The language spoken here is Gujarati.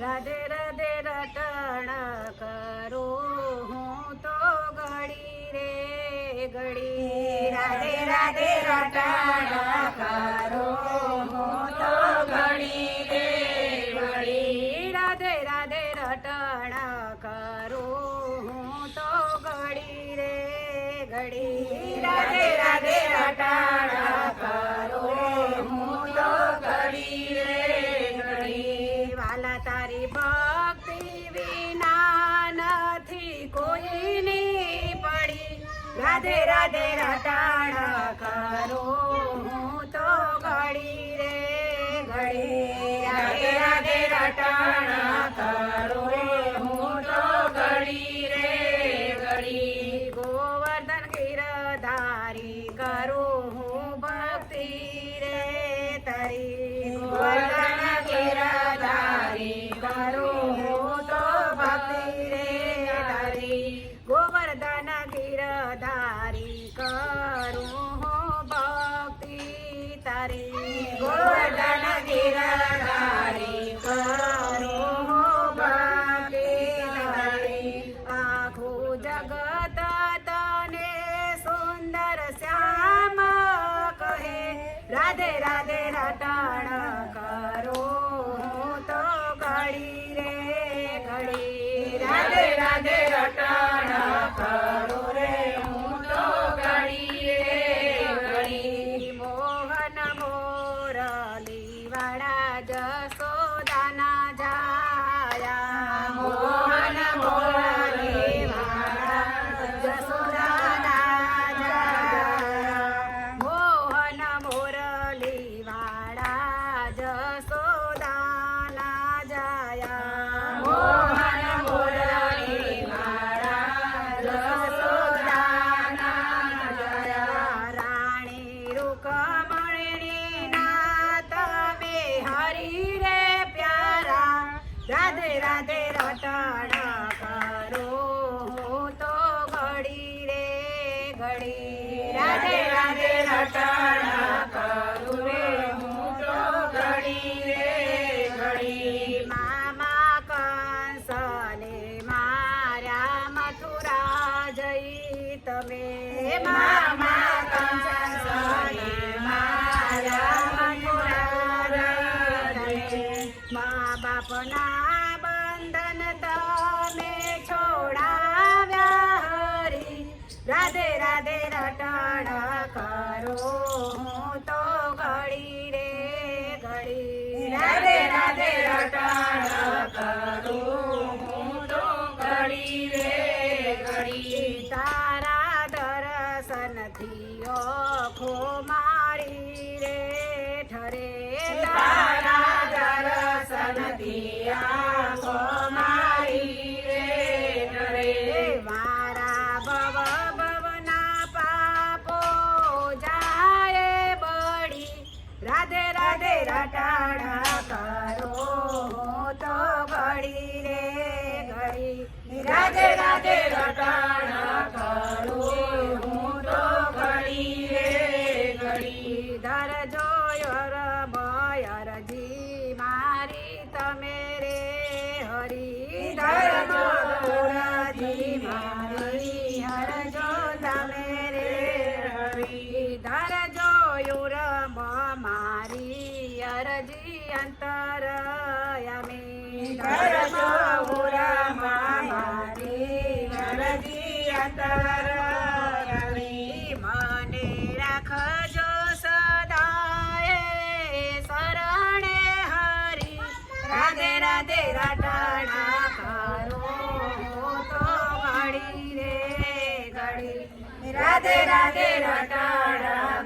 રાધે રાધે રટણ કરો. હું તો ઘડી રે ઘડી રાધે રાધે રટણ કરો. હું તો ઘડી રે ઘડી રાધે રાધે રટણ કરો. હું તો ઘડી રે ઘડી રાધે રાધે રાધે રટાણા કરો. હું તો ઘડી રે ઘડી. રાધે રાધે રટાણા રાધે રાધે રટણ કરો હું તો ઘડી રે ઘડી Everybody. ધરજો રમયરજી મારી તમે રે હરી ધરજો રજી મારી હરજો તમે રે હરી ધરજો યુરમ મારી અરજી અંતર અમી ધરજો યુરમ મારી અરજી અંતર દે રાટાણા કરો તો ઘડી રે ઘડી. રાધે રાધે રાટાણા